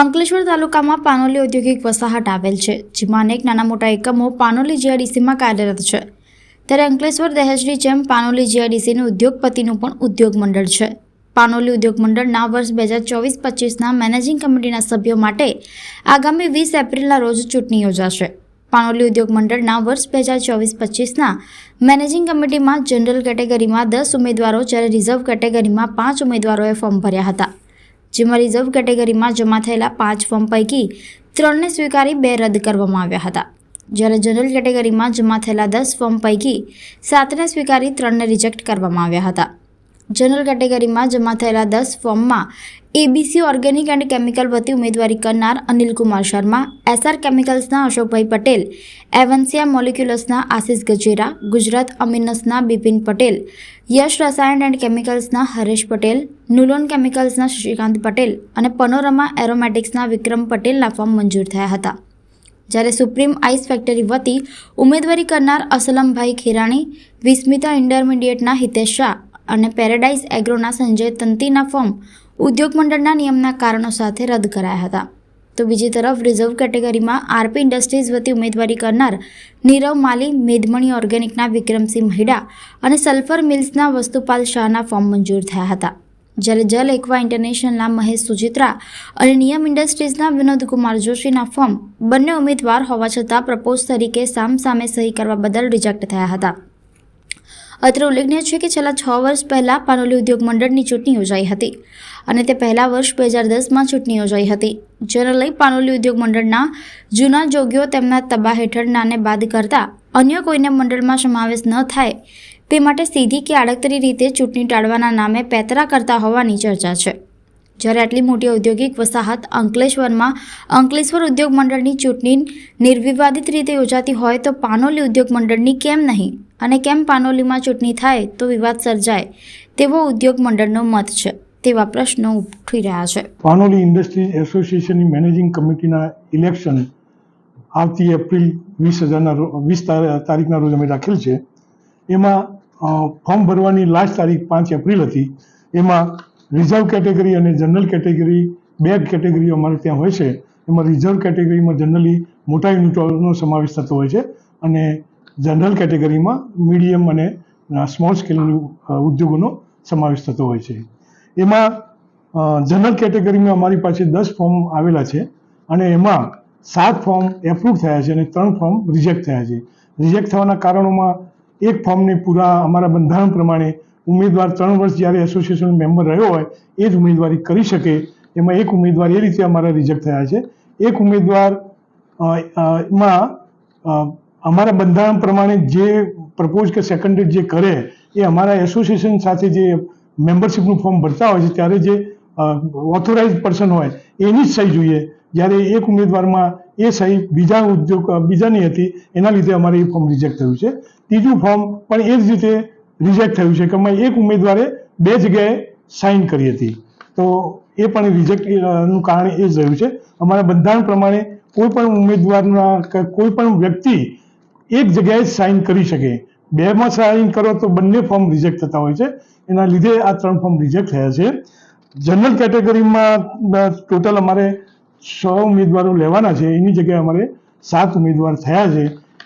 અંકલેશ્વર તાલુકામાં પાનોલી ઔદ્યોગિક વસાહત આવેલ છે, જેમાં અનેક નાના મોટા એકમો પાનોલી જીઆઈડીસીમાં કાર્યરત છે. ત્યારે અંકલેશ્વર દહેજની જેમ પાનોલી જીઆઈડીસીનું ઉદ્યોગપતિનું પણ ઉદ્યોગ મંડળ છે. પાનોલી ઉદ્યોગ મંડળના વર્ષ બે હજાર ચોવીસ પચીસના મેનેજિંગ કમિટીના સભ્યો માટે આગામી વીસ એપ્રિલના રોજ ચૂંટણી યોજાશે. પાનોલી ઉદ્યોગ મંડળના વર્ષ બે હજાર ચોવીસ પચીસના મેનેજિંગ કમિટીમાં જનરલ કેટેગરીમાં દસ ઉમેદવારો જ્યારે રિઝર્વ કેટેગરીમાં પાંચ ઉમેદવારોએ ફોર્મ ભર્યા હતા. જેમાં રિઝર્વ કેટેગરીમાં જમા થયેલા પાંચ ફોર્મ પૈકી ત્રણને સ્વીકારી બે રદ કરવામાં આવ્યા હતા. જ્યારે જનરલ કેટેગરીમાં જમા થયેલા દસ ફોર્મ પૈકી સાતને સ્વીકારી ત્રણને રિજેક્ટ કરવામાં આવ્યા હતા. જનરલ કેટેગરીમાં જમા થયેલા દસ ફોર્મમાં એબીસી ઓર્ગેનિક એન્ડ કેમિકલ વતી ઉમેદવારી કરનાર અનિલકુમાર શર્મા એસઆર કેમિકલ્સના અશોકભાઈ પટેલ એવન્સિયા મોલિક્યુલસના આશિષ ગજેરા, ગુજરાત અમિનસના બિપિન પટેલ, યશ રસાયણ એન્ડ કેમિકલ્સના હરેશ પટેલ, નુલોન કેમિકલ્સના શશિકાંત પટેલ અને પનોરમા એરોમેટિક્સના વિક્રમ પટેલના ફોર્મ મંજૂર થયા હતા. જ્યારે સુપ્રીમ આઈસ ફેક્ટરી વતી ઉમેદવારી કરનાર અસલમભાઈ ખેરાણી, વિસ્મિતા ઇન્ટરમીડિયેટના હિતેશ શાહ અને પેરેડાઇઝ એગ્રોના સંજય તંતીના ફોર્મ ઉદ્યોગ મંડળના નિયમના કારણો સાથે રદ કરાયા હતા. તો બીજી તરફ રિઝર્વ કેટેગરીમાં આરપી ઇન્ડસ્ટ્રીઝ વતી ઉમેદવારી કરનાર નીરવ માલી, મેધમણી ઓર્ગેનિકના વિક્રમસિંહ મહિડા અને સલ્ફર મિલ્સના વસ્તુપાલ શાહના ફોર્મ મંજૂર થયા હતા. જ્યારે જલ, એકવા ઇન્ટરનેશનલના મહેશ સુચિત્રા અને નિયમ ઇન્ડસ્ટ્રીઝના વિનોદ કુમાર જોશીના ફોર્મ બંને ઉમેદવાર હોવા છતાં પ્રપોઝ તરીકે સામ સામે સહી કરવા બદલ રિજેક્ટ થયા હતા. અત્રે ઉલ્લેખનીય છે કે છેલ્લા છ વર્ષ પહેલાં પાનોલી ઉદ્યોગ મંડળની ચૂંટણી યોજાઈ હતી અને તે પહેલા વર્ષ બે હજાર દસમાં ચૂંટણી યોજાઈ હતી. જેને લઈ પાનોલી ઉદ્યોગ મંડળના જૂના જોગીઓ તેમના તબા હેઠળનાને બાદ કરતા અન્ય કોઈને મંડળમાં સમાવેશ ન થાય તે માટે સીધી કે આડકતરી રીતે ચૂંટણી ટાળવાના નામે પેતરા કરતા હોવાની ચર્ચા છે. જ્યારે આટલી મોટી ઔદ્યોગિક વસાહત અંકલેશ્વરમાં અંકલેશ્વર ઉદ્યોગ મંડળની ચૂંટણી નિર્વિવાદિત રીતે યોજાતી હોય તો પાનોલી ઉદ્યોગ મંડળની કેમ નહીં? અને કેમ પાનોલીમાં ચૂંટણી થાય તો વિવાદ સર્જાય તેવો ઉદ્યોગ મંડળનો મત છે. તેવા પ્રશ્નો ઉઠી રહ્યા છે. પાનોલી ઇન્ડસ્ટ્રીઝ એસોસિએશનની મેનેજિંગ કમિટીના ઇલેક્શન આવતી એપ્રિલ વીસ હજારના વીસ તારીખના રોજ અમે રાખેલ છે. એમાં ફોર્મ ભરવાની લાસ્ટ તારીખ પાંચ એપ્રિલ હતી. એમાં રિઝર્વ કેટેગરી અને જનરલ કેટેગરી, બે કેટેગરીઓ અમારે ત્યાં હોય છે. એમાં રિઝર્વ કેટેગરીમાં જનરલી મોટા યુનિટોનો સમાવેશ થતો હોય છે અને જનરલ કેટેગરીમાં મીડિયમ અને સ્મોલ સ્કેલની ઉદ્યોગોનો સમાવેશ થતો હોય છે. એમાં જનરલ કેટેગરીમાં અમારી પાસે દસ ફોર્મ આવેલા છે અને એમાં સાત ફોર્મ એપ્રૂવ થયા છે અને ત્રણ ફોર્મ રિજેક્ટ થયા છે. રિજેક્ટ થવાના કારણોમાં એક ફોર્મને પૂરા અમારા બંધારણ પ્રમાણે ઉમેદવાર ત્રણ વર્ષ જ્યારે એસોસિએશન મેમ્બર રહ્યો હોય, એ જ ઉમેદવારી કરી શકે. એમાં એક ઉમેદવાર એ રીતે અમારા રિજેક્ટ થયા છે. એક ઉમેદવારમાં અમારા બંધારણ પ્રમાણે જે પ્રપોઝ કે સેકન્ડરી જે કરે, એ અમારા એસોસિએશન સાથે જે મેમ્બરશીપનું ફોર્મ ભરતા હોય છે, ત્યારે જે ઓથોરાઇઝ પર્સન હોય, એની જ સહી જોઈએ. જ્યારે એક ઉમેદવારમાં એ સહી બીજા ઉદ્યોગ, બીજાની હતી, એના લીધે અમારે એ ફોર્મ રિજેક્ટ થયું છે. ત્રીજું ફોર્મ પણ એ જ રીતે રિજેક્ટ થયું છે કે અમે એક ઉમેદવારે બે જગ્યાએ સાઇન કરી હતી. તો એ પણ રિજેક્ટનું કારણ એ જ રહ્યું છે. અમારા બંધારણ પ્રમાણે કોઈ પણ ઉમેદવારના, કોઈ પણ વ્યક્તિ એક જગ્યાએ સાઇન કરી શકે. બેમાં સાઇન કરો તો બંને ફોર્મ રિજેક્ટ થતા હોય છે. એના લીધે આ ત્રણ ફોર્મ રિજેક્ટ થયા છે. જનરલ કેટેગરીમાં ટોટલ અમારે સો ઉમેદવારો લેવાના છે. એની જગ્યાએ અમારે સાત ઉમેદવાર થયા છે.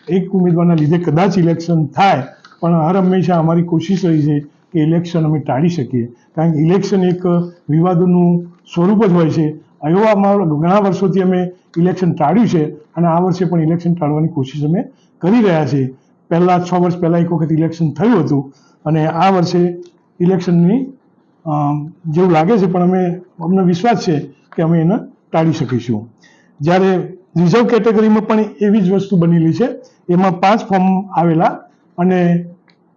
એક ઉમેદવારના લીધે કદાચ ઇલેક્શન થાય, પણ હર હંમેશા અમારી કોશિશ રહી છે કે ઇલેક્શન અમે ટાળી શકીએ. કારણ કે ઇલેક્શન એક વિવાદોનું સ્વરૂપ જ હોય છે. એવો અમારો ઘણા વર્ષોથી અમે ઇલેક્શન ટાળ્યું છે અને આ વર્ષે પણ ઇલેક્શન ટાળવાની કોશિશ અમે કરી રહ્યા છીએ. પહેલાં છ વર્ષ પહેલાં એક વખત ઇલેક્શન થયું હતું અને આ વર્ષે ઇલેક્શનની જેવું લાગે છે પણ અમે અમને વિશ્વાસ છે કે અમે એને ટાળી શકીશું. જ્યારે રિઝર્વ કેટેગરીમાં પણ એવી જ વસ્તુ બનેલી છે. એમાં પાંચ ફોર્મ આવેલા અને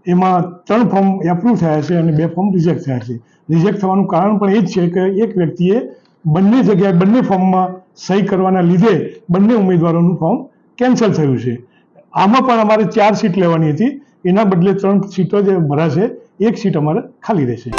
એમાં ત્રણ ફોર્મ એપ્રુવ થયા છે અને બે ફોર્મ રિજેક્ટ થયા છે. રિજેક્ટ થવાનું કારણ પણ એ જ છે કે એક વ્યક્તિએ બંને જગ્યાએ, બંને ફોર્મમાં સહી કરવાના લીધે બંને ઉમેદવારોનું ફોર્મ કેન્સલ થયું છે. આમાં પણ અમારે ચાર સીટ લેવાની હતી. એના બદલે ત્રણ સીટો જે ભરાશે. એક સીટ અમારે ખાલી રહેશે.